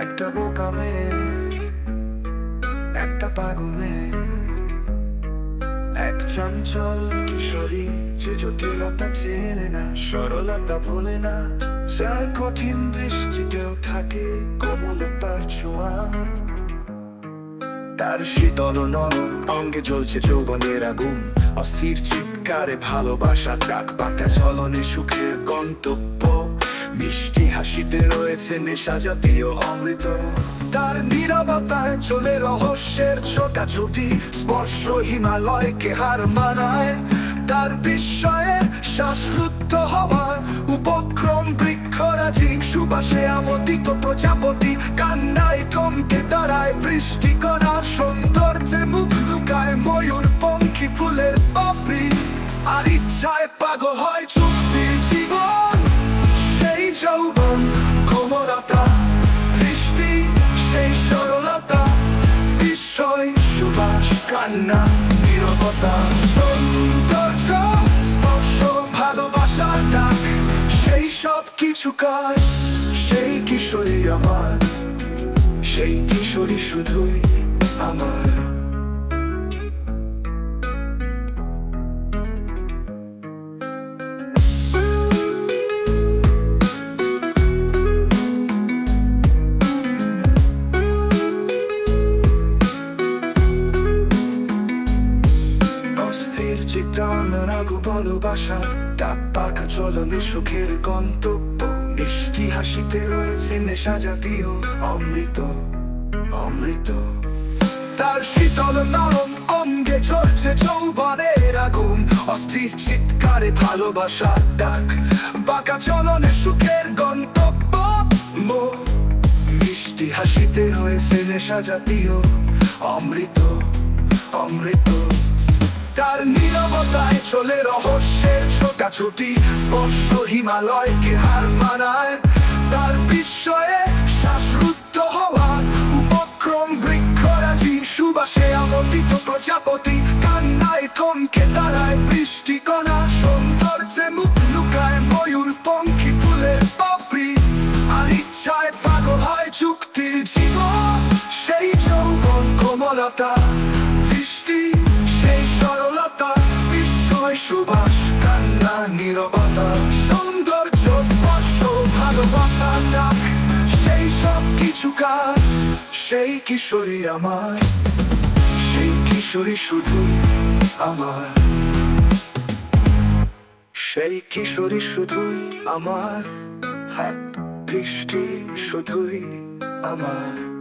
একটা বোকা মেয়ে, একটা পাগল এক চঞ্চল কিশোরী, যে জটিলতা চেনে না, সরলতা ভোলে না, যার কঠিন দৃষ্টিতেও থাকে কোমলতার ছোঁয়া। তার শীতল নরম অঙ্গে জ্বলছে যৌবনের আগুন, অস্থির চিৎকারে ভালোবাসা ডাক বাঁকা চলনে সুখের গন্তব্য। মিষ্টি হাসিতে রয়েছে নেশা জাতীয় অমৃত। তার নীরবতায় চলে রহস্যের ছোটাছুটি স্পর্শ হিমালয়কে হার মানায়। তার বিস্ময়ে শ্বাসরুদ্ধ হওয়ার উপক্রম বৃক্ষরাজি, সুবাসে আমোদিত প্রজাপতি, কান্নায় থমকে দাঁড়ায় বৃষ্টি করার সৌন্দর্যে মুখ লুকায় ময়ূর, পঙ্খী ফুলের পাপড়ি আর ইচ্ছায় পাগল হয় নীরবতা সৌন্দর্য, স্পর্শ, ভালোবাসার ডাক, সেই সব কিছু কাজ সেই কিশোরী আমার, সেই কিশোরী শুধুই আমার। চিত্রানের আগু ভালোবাসা ডাক পাখা চলনে সুখের গন্তব্য। মিষ্টি হাসিতে রয়েছে নেশা জাতীয় অমৃত অমৃত। তার শীতল নরম অঙ্গে চলছে যৌবনের আগুন। অস্থির চিৎকারে ভালোবাসার ডাক, বাঁকা চলনে সুখের গন্তব্য। মো, মিষ্টি হাসিতে রয়েছে নেশা জাতীয় অমৃত অমৃত। তার নিরবতায় চলে রহস্যের ছোটাছুটি স্পর্শ হিমালয়কে হার মানায়। তার বিস্ময়ে শ্বাসরুদ্ধ হওয়া উপক্রম বৃক্ষরাজি, সুবাসে আমতিত প্রজাপতি, কান্নায় থমকে দাঁড়ায় বৃষ্টি কণা। সুবাস, কান্না, নীরবতা, সৌন্দর্য স্পর্শ, ভালোবাসা ডাক, সেই সব কিছু সেই কিশোরী আমার সেই কিশোরী শুধুই আমার। সেই কিশোরী শুধুই আমার হাত বৃষ্টি শুধুই আমার।